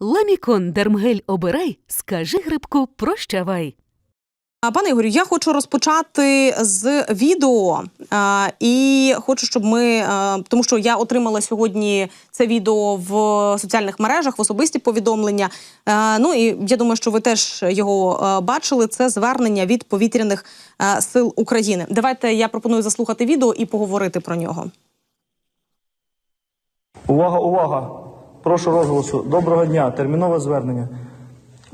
Ламікон Дермгель обирай, скажи грибку прощавай. Пане Ігорю, я хочу розпочати з відео, а, і хочу, щоб ми, а, тому що я отримала сьогодні це відео в соціальних мережах, в особисті повідомлення. А, ну і я думаю, що ви теж його а, бачили. Це звернення від повітряних а, сил України. Давайте я пропоную заслухати відео і поговорити про нього. Увага, увага! Прошу розголосу. Доброго дня. Термінове звернення.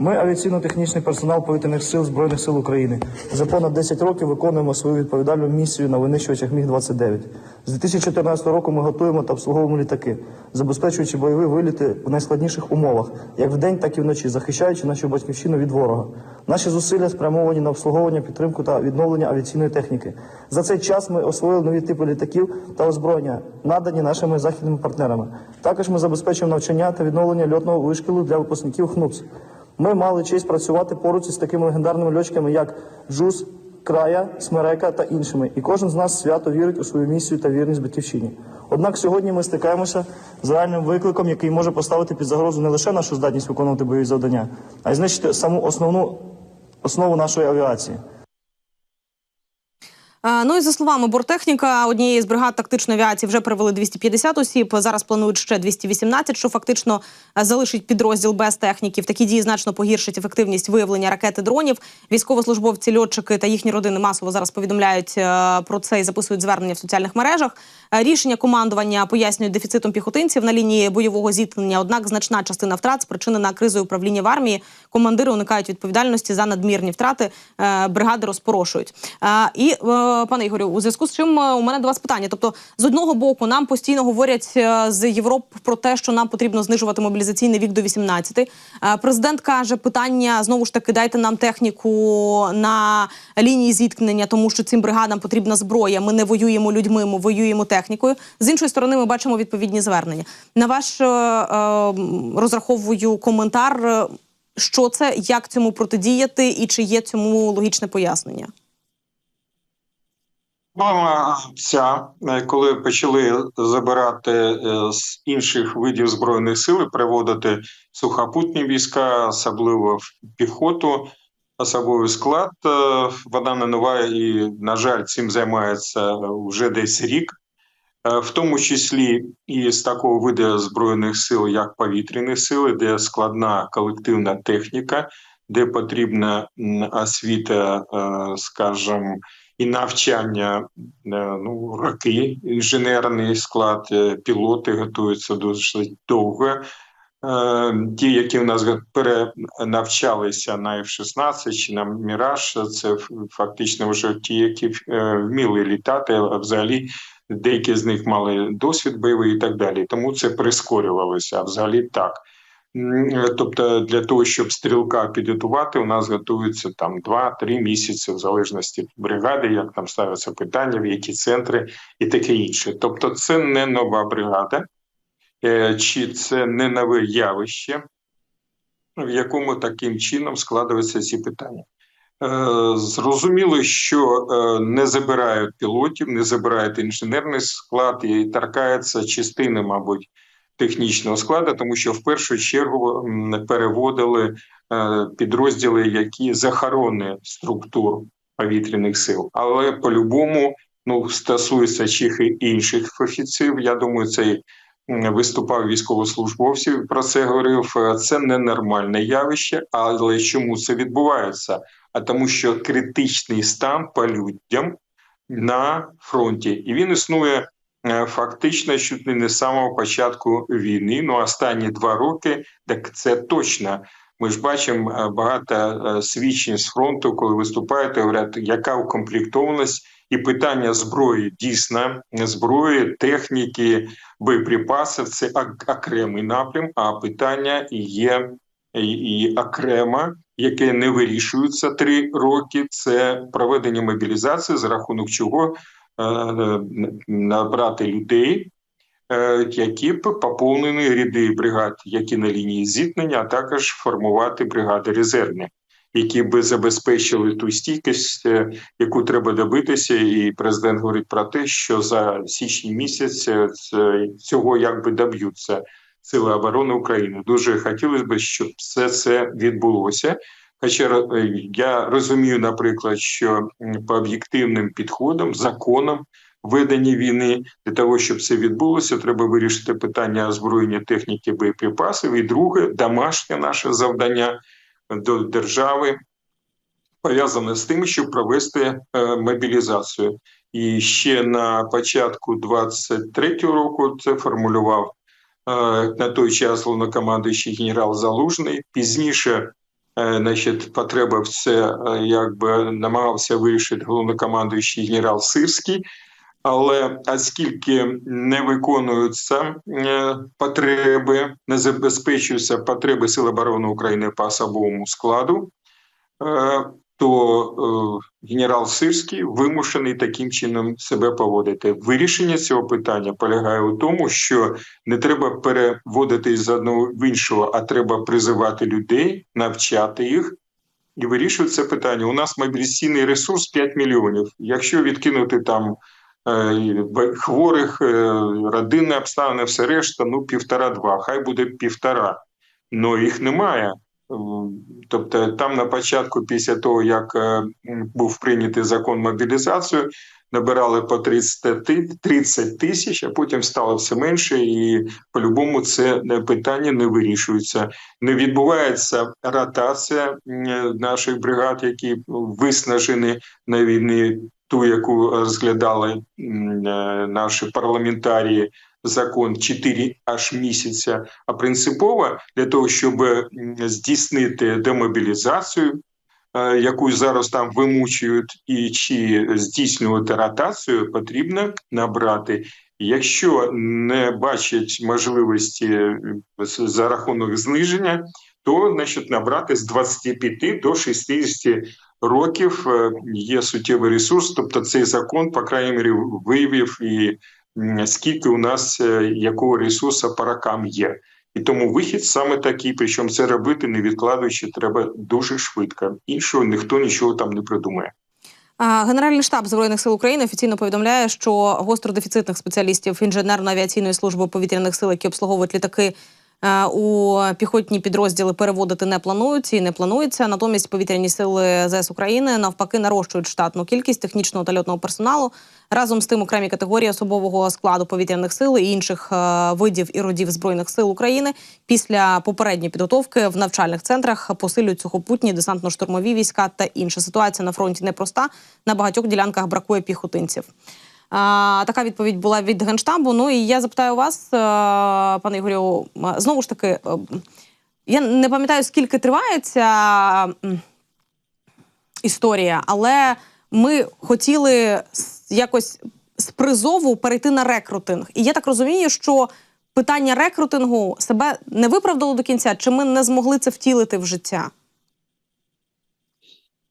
Ми авіаційно-технічний персонал повітряних сил Збройних сил України. За понад 10 років виконуємо свою відповідальну місію на винищувачах Міг-29. З 2014 року ми готуємо та обслуговуємо літаки, забезпечуючи бойові виліти в найскладніших умовах, як вдень, так і вночі, захищаючи нашу батьківщину від ворога. Наші зусилля спрямовані на обслуговування, підтримку та відновлення авіаційної техніки. За цей час ми освоїли нові типи літаків та озброєння, надані нашими західними партнерами. Також ми забезпечуємо навчання та відновлення льотного вишкілу для випускників ХНУПС. Ми мали честь працювати поруч із такими легендарними льотчиками, як Джуз, Края, Смерека та іншими. І кожен з нас свято вірить у свою місію та вірність батьківщині. Однак сьогодні ми стикаємося з реальним викликом, який може поставити під загрозу не лише нашу здатність виконувати бойові завдання, а й знищити саму основну основу нашої авіації. А, Ну і за словами бортехніка однієї з бригад тактичної авіації вже привели 250 осіб. Зараз планують ще 218, що фактично е, залишить підрозділ без техніків. Такі дії значно погіршать ефективність виявлення ракети дронів. Військовослужбовці, льотчики та їхні родини масово зараз повідомляють е, про це і записують звернення в соціальних мережах. Е, Рішення командування пояснюють дефіцитом піхотинців на лінії бойового зіткнення. Однак значна частина втрат спричинена кризою управління в армії. Командири уникають відповідальності за надмірні втрати. Е, Бригади розпорошують. Е, І е, пане Ігорю, у зв'язку з чим е, у мене до вас питання. Тобто, з одного боку, нам постійно говорять е, з Європи про те, що нам потрібно знижувати мобілізаційний вік до 18. Е, Президент каже, питання знову ж таки дайте нам техніку на лінії зіткнення, тому що цим бригадам потрібна зброя. Ми не воюємо людьми, ми воюємо технікою. З іншої сторони, ми бачимо відповідні звернення. На ваш е, е, розраховую коментар. е, Що це, як цьому протидіяти, і чи є цьому логічне пояснення? Проблема ця, е, коли почали забирати е, з інших видів збройних сил, приводити сухопутні війська, особливо в піхоту, особовий склад. е, Вона не нова і, на жаль, цим займається вже десь рік, в тому числі і з такого виду збройних сил, як повітряні сили, де складна колективна техніка, де потрібна освіта, скажімо, і навчання е, ну, роки, інженерний склад, е, пілоти готуються дуже довго. Е, Ті, які в нас перенавчалися на F-16 чи на Міраж, це фактично вже ті, які вміли літати, а взагалі деякі з них мали досвід бойовий і так далі. Тому це прискорювалося, а взагалі так. Е, Тобто для того, щоб стрілка підготувати, у нас готується там 2-3 місяці, в залежності від бригади, як там ставиться питання, в які центри і таке інше. Тобто, це не нова бригада, е, чи це не нове явище, в якому таким чином складаються ці питання. Е, Зрозуміло, що не забирають пілотів, не забирають інженерний склад і торкається частини, мабуть, технічного складу, тому що в першу чергу переводили е, підрозділи, які захорони структур повітряних сил. Але по-любому ну, стосується чих і інших офіцерів. Я думаю, цей виступав військовослужбовців. Про це говорив. Е, Це ненормальне явище, але чому це відбувається? А тому, що критичний стан по людям на фронті, і він існує фактично чуть не з самого початку війни. Ну останні два роки, так це точно. Ми ж бачимо е, багато е, свідчень з фронту, коли виступають, говорять, яка укомплектованість і питання зброї дійсно зброї, техніки, боєприпасів це окремий напрям. А питання є і, окремо, яке не вирішується три роки. Це проведення мобілізації, за рахунок чого е, е, набрати людей, е, які б поповнені ряди бригад, які на лінії зіткнення, а також формувати бригади резервні, які би забезпечили ту стійкість, е, яку треба добитися. І президент говорить про те, що за січні місяць е, цього якби доб'ються. Сили оборони України. Дуже хотілося б, щоб все це відбулося. Хоча е, я розумію, наприклад, що по об'єктивним підходам, законам ведення війни для того, щоб це відбулося, треба вирішити питання озброєння техніки боєприпасів. І друге, домашнє наше завдання до держави пов'язане з тим, щоб провести е, мобілізацію. І ще на початку 23-го року це формулював е, на той час головнокомандуючий генерал Залужний. Пізніше, значить, потреба в це е, якби намагався вирішити головнокомандуючий генерал Сирський. Але оскільки не виконуються е, потреби, не забезпечуються потреби Сил оборони України по особовому складу, е, то е, генерал Сирський вимушений таким чином себе поводити. Вирішення цього питання полягає у тому, що не треба переводити з одного в іншого, а треба призивати людей, навчати їх. І вирішувати це питання. У нас мобілізаційний ресурс 5 мільйонів. Якщо відкинути там е, хворих, е, родинні обставини, все решта, ну півтора-два. Хай буде півтора. Но їх немає. Тобто, там на початку, після того як е, був прийнятий закон мобілізацію, набирали по 30 ти- 30 тисяч, а потім стало все менше, і по-любому це питання не вирішується. Не відбувається ротація наших бригад, які виснажені на війні, ту, яку розглядали е, наші парламентарії. Закон 4 аж місяця, а принципово для того, щоб здійснити демобілізацію, е, яку зараз там вимучують, і чи здійснювати ротацію, потрібно набрати. Якщо не бачать можливості е, за рахунок зниження, то значить набрати з 25 до 60 років е, є суттєвий ресурс. Тобто цей закон, по крайній мірі, виявив і скільки у нас е, якого ресурсу по рокам є. І тому вихід саме такий, причому це робити не відкладаючи, треба дуже швидко. Іншого ніхто нічого там не придумає. Генеральний штаб збройних сил України офіційно повідомляє, що гостродефіцитних спеціалістів інженерно-авіаційної служби повітряних сил, які обслуговують літаки. Е, У піхотні підрозділи переводити не планують і не планується. Натомість повітряні сили ЗС України навпаки нарощують штатну кількість технічного та льотного персоналу. Разом з тим окремі категорії особового складу повітряних сил і інших е, видів і родів збройних сил України після попередньої підготовки в навчальних центрах посилюють сухопутні десантно-штурмові війська та інша ситуація на фронті непроста. На багатьох ділянках бракує піхотинців. Така відповідь була від генштабу. Ну і я запитаю вас, е, пане Ігорю, знову ж таки, е, я не пам'ятаю, скільки триває ця історія, але ми хотіли якось з призову перейти на рекрутинг. І я так розумію, що питання рекрутингу себе не виправдало до кінця, чи ми не змогли це втілити в життя?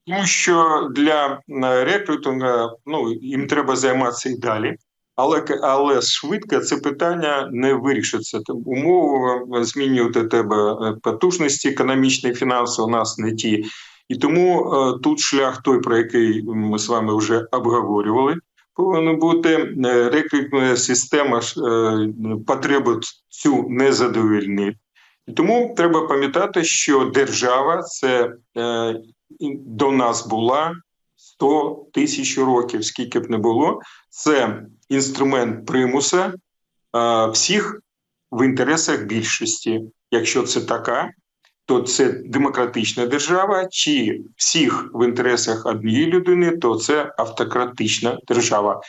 Тому що для е, рекрутингу ну, їм треба займатися і далі. Але, але швидко це питання не вирішиться. Умови е, змінювати тебе е, потужності економічні, фінансові у нас не ті. І тому тут шлях той, про який ми з вами вже обговорювали, повинна бути рекрутна система потребу цю не задовільнить. І тому треба пам'ятати, що держава це до нас була 100 тисяч років, скільки б не було. Це інструмент примуса е, всіх в інтересах більшості. Якщо це така, то це демократична держава, чи всіх в інтересах однієї людини, то це автократична держава.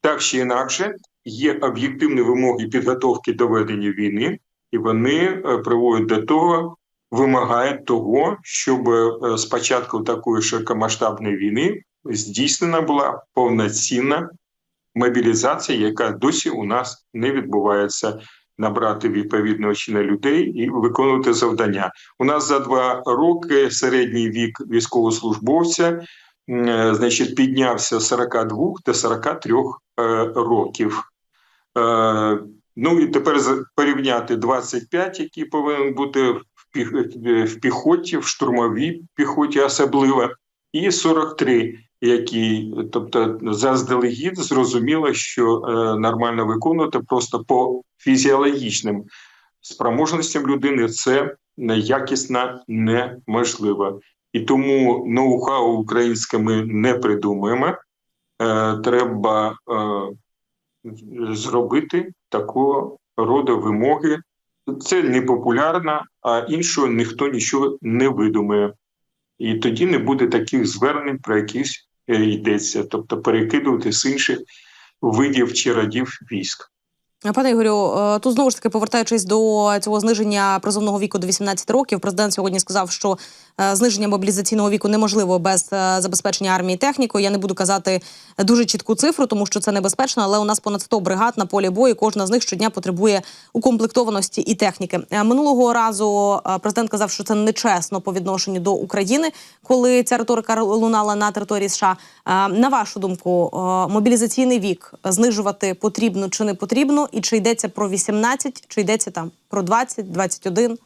Так чи інакше, є об'єктивні вимоги підготовки до ведення війни, і вони е, приводять до того, вимагають того, щоб е, з початку такої широкомасштабної війни здійснена була повноцінна мобілізація, яка досі у нас не відбувається. Набрати відповідного чина людей і виконувати завдання. У нас за два роки середній вік військовослужбовця е, значить, піднявся з 42 до 43 е, років. Ну і тепер порівняти 25, який повинен бути в піхоті, в штурмовій піхоті особливо, і 43, які, тобто, заздалегідь зрозуміло, що е, нормально виконувати просто по фізіологічним спроможностям людини, це якісно неможливо. І тому ноу-хау українське ми не придумаємо. Е, треба е, зробити такого роду вимоги. Це не популярно, а іншого ніхто нічого не видумає. І тоді не буде таких звернень, про які е, йдеться, тобто перекидувати з інших видів чи радів військ. Пане Ігорю, е, тут знову ж таки повертаючись до цього зниження призовного віку до 18 років, президент сьогодні сказав, що зниження мобілізаційного віку неможливо без е, забезпечення армії технікою. Я не буду казати дуже чітку цифру, тому що це небезпечно. Але у нас понад 100 бригад на полі бою. Кожна з них щодня потребує укомплектованості і техніки. Е, Минулого разу е, президент казав, що це нечесно по відношенню до України, коли ця риторика лунала на території США. Е, На вашу думку, е, мобілізаційний вік знижувати потрібно чи не потрібно, і чи йдеться про 18, чи йдеться там про 20, 21?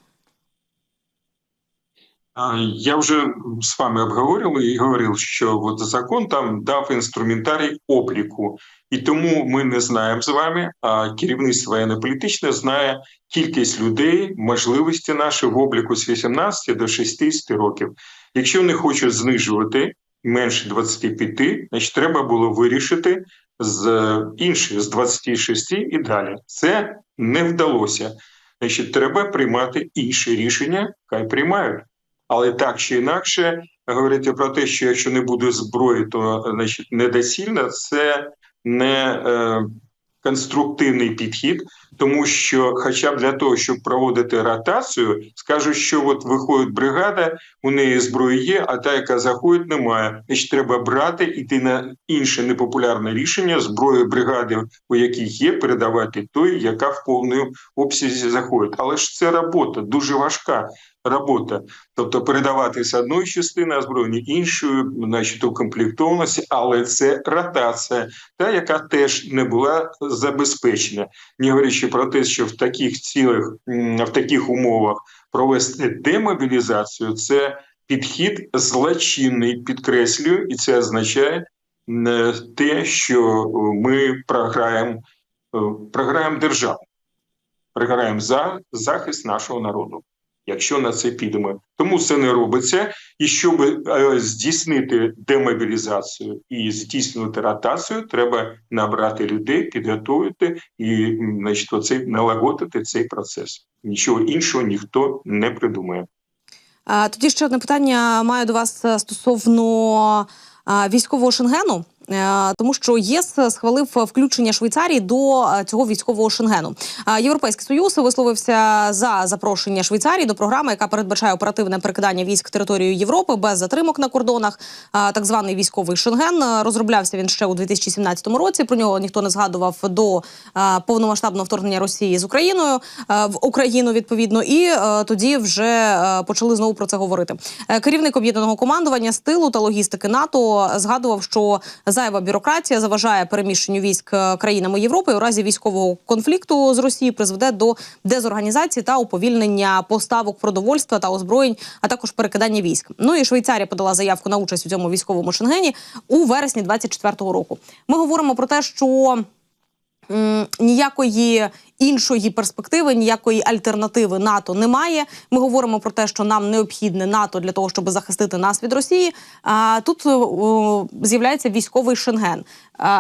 Я вже з вами обговорював і говорив, що от закон там дав інструментарій обліку, і тому ми не знаємо з вами, а керівництво воєнно-політичне знає кількість людей, можливості наші в обліку з 18 до 60 років. Якщо не хочуть знижувати менше 25, значить треба було вирішити з інших з 26 і далі. Це не вдалося. Значить, треба приймати інші рішення, хай приймають. Але так чи інакше говорити про те, що якщо не буде зброї, то значить недоцільно, це не е, конструктивний підхід, тому що, хоча б для того, щоб проводити ротацію, скажуть, що от виходить бригада, у неї зброї є, а та, яка заходить, немає. Значить, треба брати іти на інше непопулярне рішення зброї бригади, у яких є, передавати той, яка в повному обсязі заходить. Але ж це робота дуже важка робота. Тобто передавати з одної частини озброєння іншою, значить, укомплектованості, але це ротація, та яка теж не була забезпечена. Не говорячи про те, що в таких цілих в таких умовах провести демобілізацію, це підхід злочинний, підкреслюю, і це означає е, те, що ми програємо, е, програємо державу, програємо за захист нашого народу якщо на це підемо. Тому це не робиться. І щоб е, здійснити демобілізацію і здійснювати ротацію, треба набрати людей, підготувати і значить, оцей, налагодити цей процес. Нічого іншого ніхто не придумає. Тоді ще одне питання маю до вас е, стосовно військового шенгену. Е, Тому що ЄС схвалив включення Швейцарії до е, цього військового шенгену. Європейський союз висловився за запрошення Швейцарії до програми, яка передбачає оперативне перекидання військ територію Європи без затримок на кордонах. Так званий військовий шенген Е, розроблявся він ще у 2017 році. Про нього ніхто не згадував до е, повномасштабного вторгнення Росії з Україною е, в Україну відповідно. І е, тоді вже е, почали знову про це говорити. Е, Керівник об'єднаного командування з тилу та логістики НАТО згадував, що зайва бюрократія заважає переміщенню військ е, країнами Європи. У разі військового конфлікту з Росією призведе до дезорганізації та уповільнення поставок продовольства та озброєнь, а також перекидання військ. Ну і Швейцарія подала заявку на участь у цьому військовому шенгені у вересні 24-го року. Ми говоримо про те, що ніякої іншої перспективи, ніякої альтернативи НАТО немає. Ми говоримо про те, що нам необхідне НАТО для того, щоб захистити нас від Росії. А тут о, з'являється військовий шенген.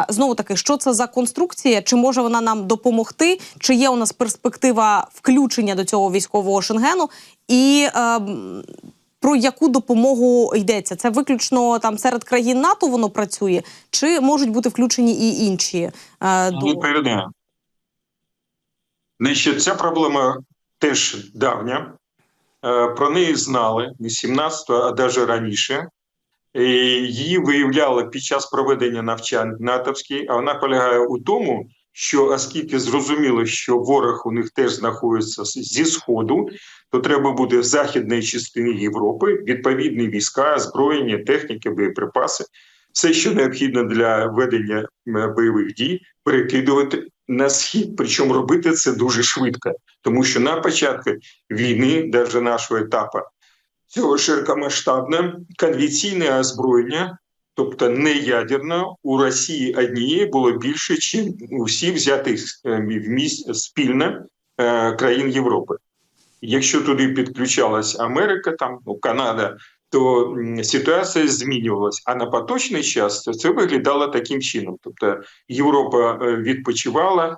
Знову таки, що це за конструкція? Чи може вона нам допомогти? Чи є у нас перспектива включення до цього військового шенгену? І е, про яку допомогу йдеться? Це виключно там серед країн НАТО воно працює, чи можуть бути включені і інші? Е, до... Відповідаю. Значить, ця проблема теж давня. Е, Про неї знали не 17-го, а навіть раніше. Її виявляли під час проведення навчань натовських, а вона полягає у тому, що оскільки зрозуміло, що ворог у них теж знаходиться зі сходу, то треба буде в західній частині Європи відповідні війська, озброєння, техніки, боєприпаси, все, що необхідно для ведення бойових дій, перекидувати на схід. Причому робити це дуже швидко, тому що на початку війни, навіть нашого етапу, цього широкомасштабне конвенційне озброєння, тобто не ядерне, у Росії однієї було більше, ніж усі взятих в місць спільно е, країн Європи. Якщо туди підключалась Америка, там ну, Канада, то ситуація змінювалася. А на поточний час це- виглядало таким чином. Тобто Європа е, відпочивала е,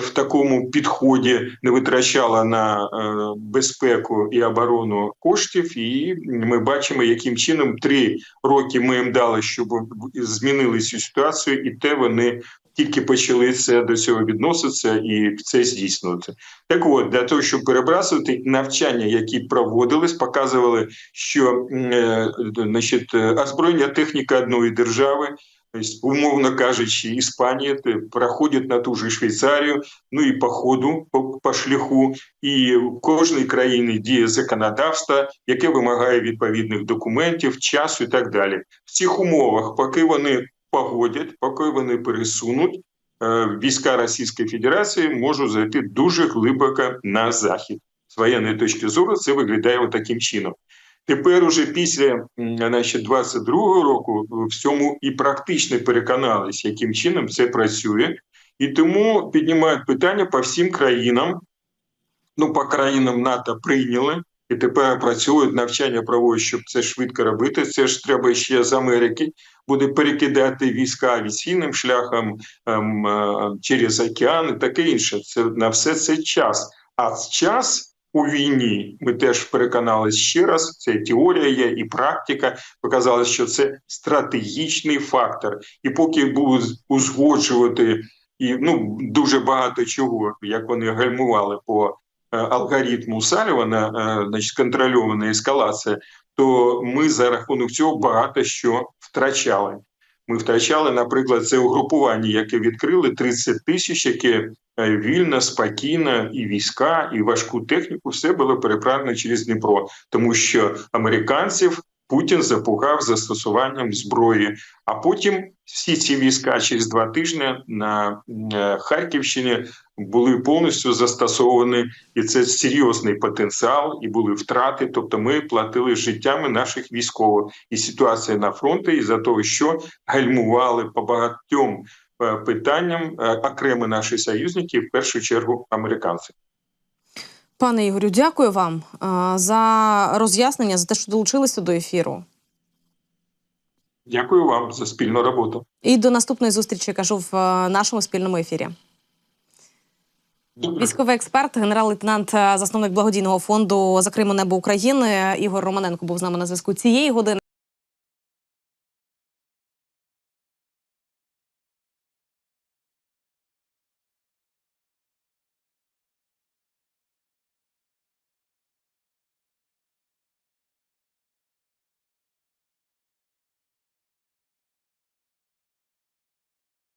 в такому підході, не витрачала на е, безпеку і оборону коштів. І ми бачимо, яким чином три роки ми їм дали, щоб змінили цю ситуацію, і те вони тільки почали це до цього відноситися і це здійснювати. Так от, для того, щоб перебрасувати навчання, які проводились, показували, що е, значить, е, озброєння техніка одної держави, тобто, умовно кажучи, Іспанія те, проходять на ту же Швейцарію, ну і по ходу, по, по шляху, і в кожній країні діє законодавство, яке вимагає відповідних документів, часу і так далі. В цих умовах, поки вони погодять, поки вони пересунуть, е, війська Російської Федерації можуть зайти дуже глибоко на захід. З воєнної точки зору це виглядає таким чином. Тепер, уже після значить, 22-го року, в цьому і практично переконалися, яким чином це працює, і тому піднімають питання по всім країнам. Ну, по країнам НАТО прийняли, і тепер працюють навчання проводять, щоб це швидко робити. Це ж треба ще з Америки буде перекидати війська авіаційним шляхом ем, е, через океан і таке інше. Це на все це час. А час у війні ми теж переконалися ще раз. Це теорія є і практика. Показала, що це стратегічний фактор. І поки будуть узгоджувати і ну дуже багато чого, як вони гальмували по е, алгоритму Салівана, е, значить контрольована ескалація, то ми за рахунок цього багато що втрачали. Ми втрачали, наприклад, це угрупування, яке відкрили 30 тисяч, яке е, вільно, спокійно, і війська, і важку техніку, все було переправлено через Дніпро, тому що американців Путін запугав застосуванням зброї. А потім всі ці війська через два тижні на е, Харківщині були повністю застосовані, і це серйозний потенціал, і були втрати. Тобто, ми платили життями наших військових. І ситуація на фронті, із за того, що гальмували по багатьом е, питанням е, окремо наші союзники, в першу чергу американці. Пане Ігорю, дякую вам за роз'яснення, за те, що долучилися до ефіру. Дякую вам за спільну роботу. І до наступної зустрічі кажу в нашому спільному ефірі. Добре. Військовий експерт, генерал-лейтенант, засновник благодійного фонду за Криму небо України Ігор Романенко був з нами на зв'язку цієї години.